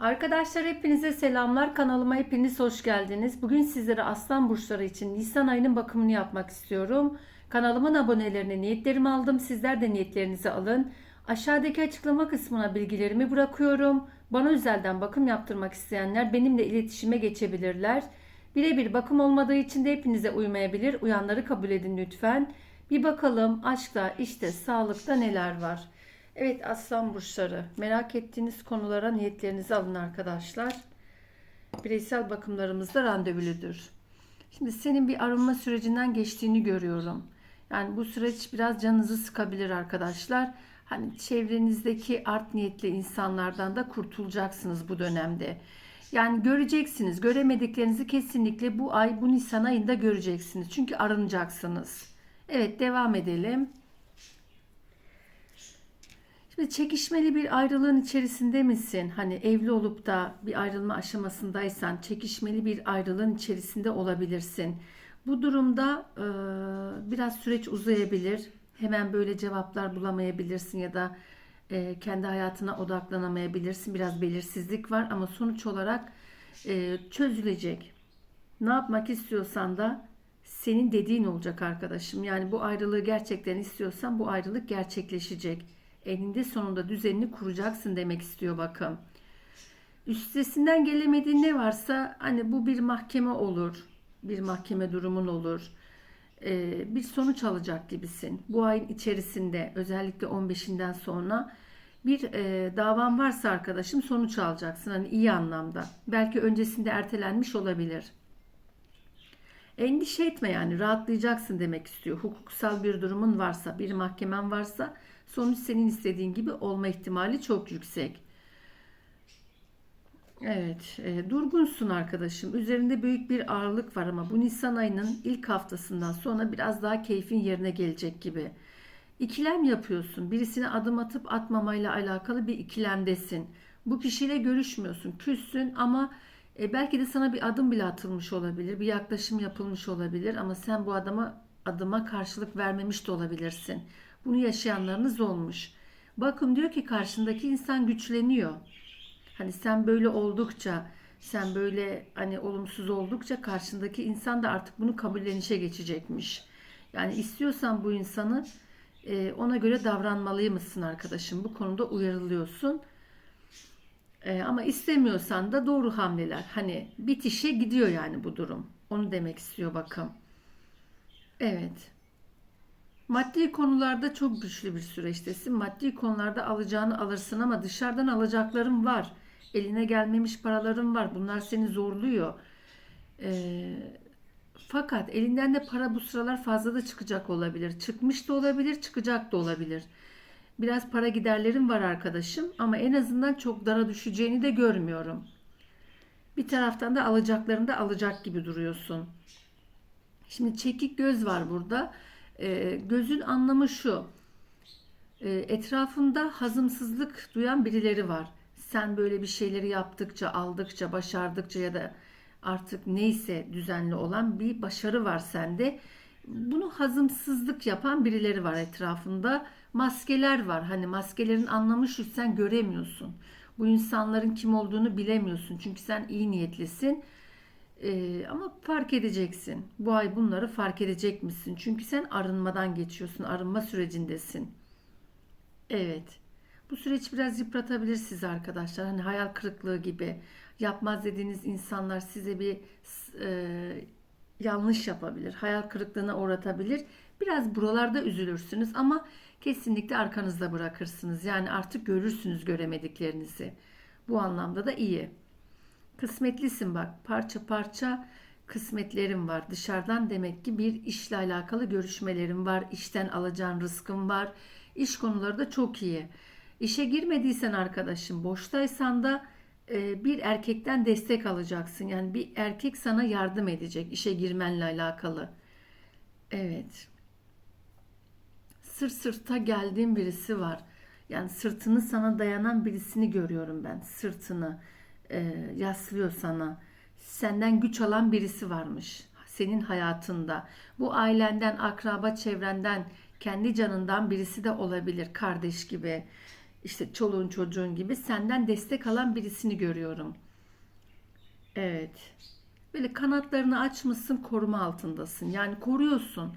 Arkadaşlar hepinize selamlar. Kanalıma hepiniz hoş geldiniz. Bugün sizlere Aslan burçları için Nisan ayının bakımını yapmak istiyorum. Kanalımın abonelerine niyetlerimi aldım. Sizler de niyetlerinizi alın. Aşağıdaki açıklama kısmına bilgilerimi bırakıyorum. Bana özelden bakım yaptırmak isteyenler benimle iletişime geçebilirler. Birebir bakım olmadığı için de hepinize uymayabilir. Uyanları kabul edin lütfen. Bir bakalım aşkta, işte, sağlıkta neler var. Evet aslan burçları merak ettiğiniz konulara niyetlerinizi alın arkadaşlar. Bireysel bakımlarımızda randevuludur. Şimdi senin bir arınma sürecinden geçtiğini görüyorum. Yani bu süreç biraz canınızı sıkabilir arkadaşlar. Hani çevrenizdeki art niyetli insanlardan da kurtulacaksınız bu dönemde. Yani göreceksiniz. Göremediklerinizi kesinlikle bu ay, bu Nisan ayında göreceksiniz. Çünkü arınacaksınız. Evet devam edelim. Şimdi çekişmeli bir ayrılığın içerisinde misin? Hani evli olup da bir ayrılma aşamasındaysan çekişmeli bir ayrılığın içerisinde olabilirsin. Bu durumda e, biraz süreç uzayabilir. Hemen böyle cevaplar bulamayabilirsin ya da e, kendi hayatına odaklanamayabilirsin. Biraz belirsizlik var ama sonuç olarak e, çözülecek. Ne yapmak istiyorsan da senin dediğin olacak arkadaşım. Yani bu ayrılığı gerçekten istiyorsan bu ayrılık gerçekleşecek eninde sonunda düzenini kuracaksın demek istiyor bakın. Üstesinden gelemediğin ne varsa hani bu bir mahkeme olur. Bir mahkeme durumun olur. Ee, bir sonuç alacak gibisin. Bu ayın içerisinde özellikle 15'inden sonra bir e, davan varsa arkadaşım sonuç alacaksın. Hani iyi anlamda. Belki öncesinde ertelenmiş olabilir. Endişe etme yani rahatlayacaksın demek istiyor. Hukuksal bir durumun varsa, bir mahkemen varsa sonuç senin istediğin gibi olma ihtimali çok yüksek. Evet, e, durgunsun arkadaşım. Üzerinde büyük bir ağırlık var ama bu Nisan ayının ilk haftasından sonra biraz daha keyfin yerine gelecek gibi. İkilem yapıyorsun. Birisine adım atıp atmamayla alakalı bir ikilemdesin. Bu kişiyle görüşmüyorsun. Küssün ama e, belki de sana bir adım bile atılmış olabilir. Bir yaklaşım yapılmış olabilir ama sen bu adama adıma karşılık vermemiş de olabilirsin. Bunu yaşayanlarınız olmuş. Bakın diyor ki karşındaki insan güçleniyor. Hani sen böyle oldukça, sen böyle hani olumsuz oldukça karşındaki insan da artık bunu kabullenişe geçecekmiş. Yani istiyorsan bu insanı e, ona göre davranmalıymışsın arkadaşım. Bu konuda uyarılıyorsun. E, ama istemiyorsan da doğru hamleler. Hani bitişe gidiyor yani bu durum. Onu demek istiyor bakın. Evet. Maddi konularda çok güçlü bir süreçtesin. Maddi konularda alacağını alırsın ama dışarıdan alacakların var. Eline gelmemiş paraların var. Bunlar seni zorluyor. Ee, fakat elinden de para bu sıralar fazla da çıkacak olabilir. Çıkmış da olabilir, çıkacak da olabilir. Biraz para giderlerin var arkadaşım ama en azından çok dara düşeceğini de görmüyorum. Bir taraftan da alacaklarını da alacak gibi duruyorsun. Şimdi çekik göz var burada. E, gözün anlamı şu. E, etrafında hazımsızlık duyan birileri var. Sen böyle bir şeyleri yaptıkça, aldıkça, başardıkça ya da artık neyse düzenli olan bir başarı var sende. Bunu hazımsızlık yapan birileri var etrafında. Maskeler var. Hani maskelerin anlamı şu sen göremiyorsun. Bu insanların kim olduğunu bilemiyorsun. Çünkü sen iyi niyetlisin ee, ama fark edeceksin. Bu ay bunları fark edecek misin? Çünkü sen arınmadan geçiyorsun. Arınma sürecindesin. Evet. Bu süreç biraz yıpratabilir sizi arkadaşlar. Hani hayal kırıklığı gibi. Yapmaz dediğiniz insanlar size bir e, yanlış yapabilir. Hayal kırıklığına uğratabilir. Biraz buralarda üzülürsünüz ama kesinlikle arkanızda bırakırsınız. Yani artık görürsünüz göremediklerinizi. Bu anlamda da iyi. Kısmetlisin bak. Parça parça kısmetlerim var. Dışarıdan demek ki bir işle alakalı görüşmelerim var. İşten alacağın rızkın var. İş konuları da çok iyi. İşe girmediysen arkadaşım, boştaysan da e, bir erkekten destek alacaksın. Yani bir erkek sana yardım edecek işe girmenle alakalı. Evet. Sırt sırta geldiğin birisi var. Yani sırtını sana dayanan birisini görüyorum ben. Sırtını e, yaslıyor sana. Senden güç alan birisi varmış senin hayatında. Bu ailenden, akraba çevrenden, kendi canından birisi de olabilir. Kardeş gibi işte çoluğun çocuğun gibi senden destek alan birisini görüyorum. Evet. Böyle kanatlarını açmışsın, koruma altındasın. Yani koruyorsun.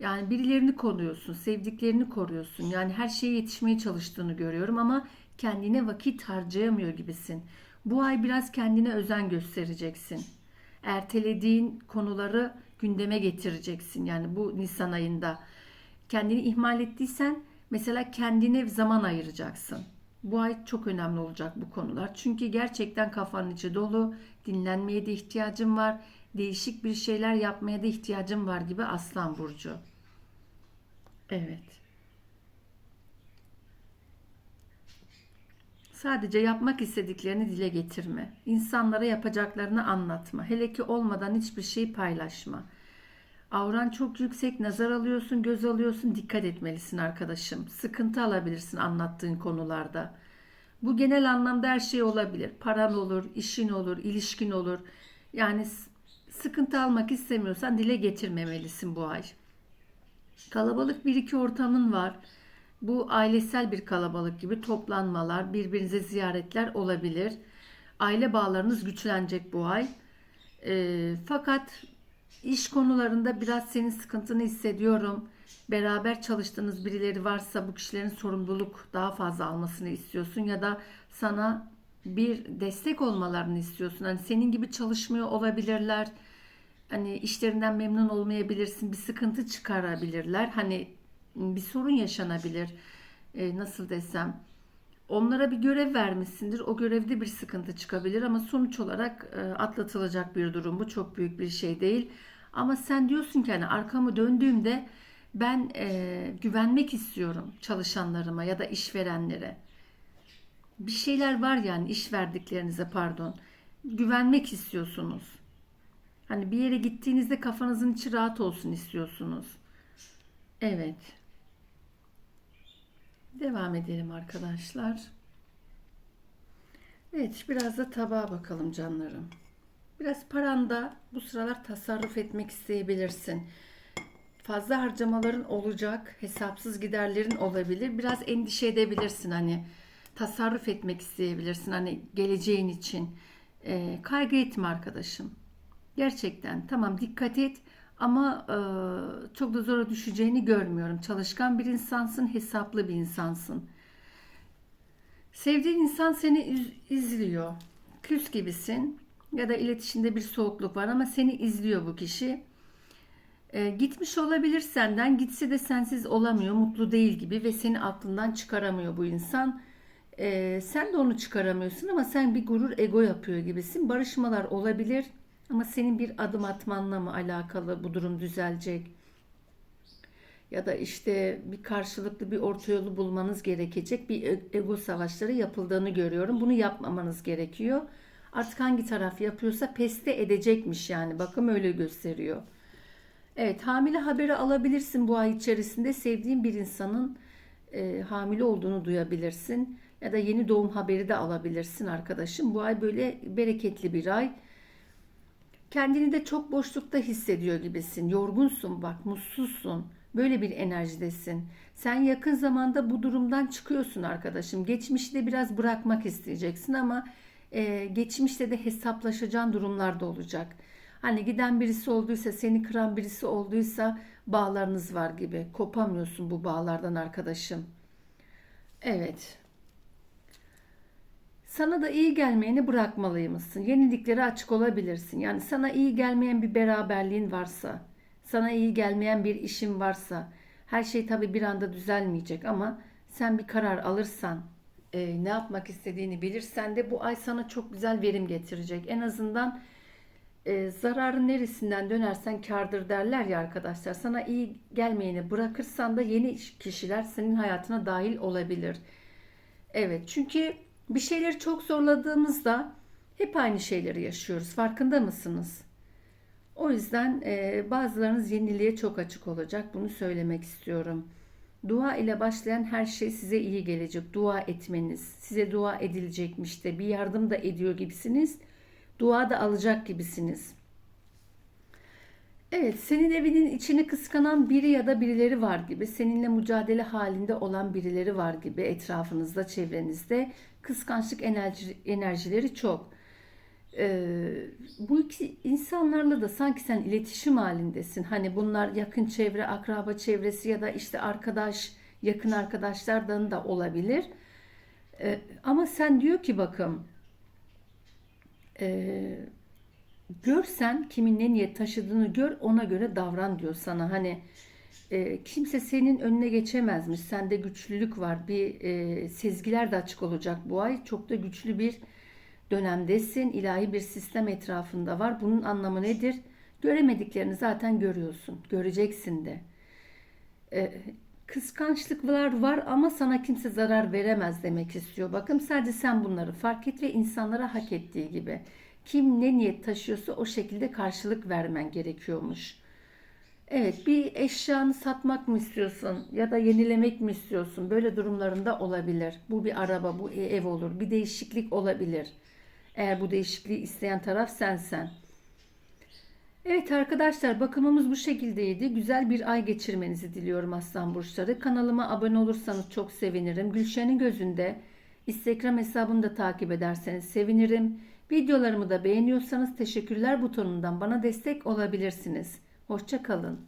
Yani birilerini koruyorsun, sevdiklerini koruyorsun. Yani her şeye yetişmeye çalıştığını görüyorum ama kendine vakit harcayamıyor gibisin. Bu ay biraz kendine özen göstereceksin. Ertelediğin konuları gündeme getireceksin. Yani bu Nisan ayında. Kendini ihmal ettiysen mesela kendine zaman ayıracaksın. Bu ay çok önemli olacak bu konular. Çünkü gerçekten kafanın içi dolu. Dinlenmeye de ihtiyacım var. Değişik bir şeyler yapmaya da ihtiyacım var gibi Aslan Burcu. Evet. Sadece yapmak istediklerini dile getirme. İnsanlara yapacaklarını anlatma. Hele ki olmadan hiçbir şey paylaşma. Avran çok yüksek, nazar alıyorsun, göz alıyorsun. Dikkat etmelisin arkadaşım. Sıkıntı alabilirsin anlattığın konularda. Bu genel anlamda her şey olabilir. Paran olur, işin olur, ilişkin olur. Yani sıkıntı almak istemiyorsan dile getirmemelisin bu ay. Kalabalık bir iki ortamın var. Bu ailesel bir kalabalık gibi toplanmalar, birbirinize ziyaretler olabilir. Aile bağlarınız güçlenecek bu ay. E, fakat iş konularında biraz senin sıkıntını hissediyorum. Beraber çalıştığınız birileri varsa bu kişilerin sorumluluk daha fazla almasını istiyorsun ya da sana bir destek olmalarını istiyorsun. Hani senin gibi çalışmıyor olabilirler. Hani işlerinden memnun olmayabilirsin. Bir sıkıntı çıkarabilirler. Hani bir sorun yaşanabilir. E, nasıl desem? Onlara bir görev vermişsindir. O görevde bir sıkıntı çıkabilir ama sonuç olarak e, atlatılacak bir durum. Bu çok büyük bir şey değil. Ama sen diyorsun ki hani arkamı döndüğümde ben e, güvenmek istiyorum çalışanlarıma ya da işverenlere. Bir şeyler var yani iş verdiklerinize pardon. Güvenmek istiyorsunuz. Hani bir yere gittiğinizde kafanızın içi rahat olsun istiyorsunuz. Evet. Devam edelim arkadaşlar. Evet biraz da tabağa bakalım canlarım. Biraz paranda bu sıralar tasarruf etmek isteyebilirsin. Fazla harcamaların olacak, hesapsız giderlerin olabilir. Biraz endişe edebilirsin hani tasarruf etmek isteyebilirsin hani geleceğin için. E, kaygı etme arkadaşım. Gerçekten tamam dikkat et ama e, çok da zora düşeceğini görmüyorum. Çalışkan bir insansın, hesaplı bir insansın. Sevdiğin insan seni izliyor. Küs gibisin ya da iletişimde bir soğukluk var ama seni izliyor bu kişi. E, gitmiş olabilir senden, gitse de sensiz olamıyor, mutlu değil gibi ve seni aklından çıkaramıyor bu insan. E, sen de onu çıkaramıyorsun ama sen bir gurur, ego yapıyor gibisin. Barışmalar olabilir ama senin bir adım atmanla mı alakalı bu durum düzelecek? Ya da işte bir karşılıklı bir orta yolu bulmanız gerekecek. Bir e, ego savaşları yapıldığını görüyorum. Bunu yapmamanız gerekiyor. Artık hangi taraf yapıyorsa peste edecekmiş yani. Bakım öyle gösteriyor. Evet hamile haberi alabilirsin bu ay içerisinde. Sevdiğin bir insanın e, hamile olduğunu duyabilirsin. Ya da yeni doğum haberi de alabilirsin arkadaşım. Bu ay böyle bereketli bir ay. Kendini de çok boşlukta hissediyor gibisin. Yorgunsun bak, mutsuzsun. Böyle bir enerjidesin. Sen yakın zamanda bu durumdan çıkıyorsun arkadaşım. Geçmişi de biraz bırakmak isteyeceksin ama e, geçmişte de hesaplaşacağın durumlar da olacak. Hani giden birisi olduysa, seni kıran birisi olduysa bağlarınız var gibi. Kopamıyorsun bu bağlardan arkadaşım. Evet. Sana da iyi gelmeyeni bırakmalıymışsın. Yeniliklere açık olabilirsin. Yani sana iyi gelmeyen bir beraberliğin varsa, sana iyi gelmeyen bir işin varsa, her şey tabii bir anda düzelmeyecek ama sen bir karar alırsan, e, ne yapmak istediğini bilirsen de bu ay sana çok güzel verim getirecek. En azından e, zararın neresinden dönersen kardır derler ya arkadaşlar. Sana iyi gelmeyeni bırakırsan da yeni kişiler senin hayatına dahil olabilir. Evet çünkü bir şeyleri çok zorladığımızda hep aynı şeyleri yaşıyoruz. Farkında mısınız? O yüzden e, bazılarınız yeniliğe çok açık olacak. Bunu söylemek istiyorum. Dua ile başlayan her şey size iyi gelecek. Dua etmeniz, size dua edilecekmiş de bir yardım da ediyor gibisiniz. Dua da alacak gibisiniz. Evet, senin evinin içini kıskanan biri ya da birileri var gibi, seninle mücadele halinde olan birileri var gibi etrafınızda, çevrenizde. Kıskançlık enerji, enerjileri çok. Ee, bu iki insanlarla da sanki sen iletişim halindesin. Hani bunlar yakın çevre, akraba çevresi ya da işte arkadaş, yakın arkadaşlardan da olabilir. Ee, ama sen diyor ki bakın, e, görsen kimin ne niyet taşıdığını gör ona göre davran diyor sana. Hani e, kimse senin önüne geçemezmiş. Sende güçlülük var. Bir e, sezgiler de açık olacak bu ay. Çok da güçlü bir dönemdesin. İlahi bir sistem etrafında var. Bunun anlamı nedir? Göremediklerini zaten görüyorsun. Göreceksin de. E, kıskançlıklar var ama sana kimse zarar veremez demek istiyor. Bakın sadece sen bunları fark et ve insanlara hak ettiği gibi. Kim ne niyet taşıyorsa o şekilde karşılık vermen gerekiyormuş. Evet, bir eşyanı satmak mı istiyorsun ya da yenilemek mi istiyorsun? Böyle durumlarında olabilir. Bu bir araba, bu ev olur. Bir değişiklik olabilir. Eğer bu değişikliği isteyen taraf sensen. Evet arkadaşlar bakımımız bu şekildeydi. Güzel bir ay geçirmenizi diliyorum Aslan Burçları. Kanalıma abone olursanız çok sevinirim. Gülşen'in gözünde Instagram hesabını da takip ederseniz sevinirim. Videolarımı da beğeniyorsanız teşekkürler butonundan bana destek olabilirsiniz. Hoşça kalın.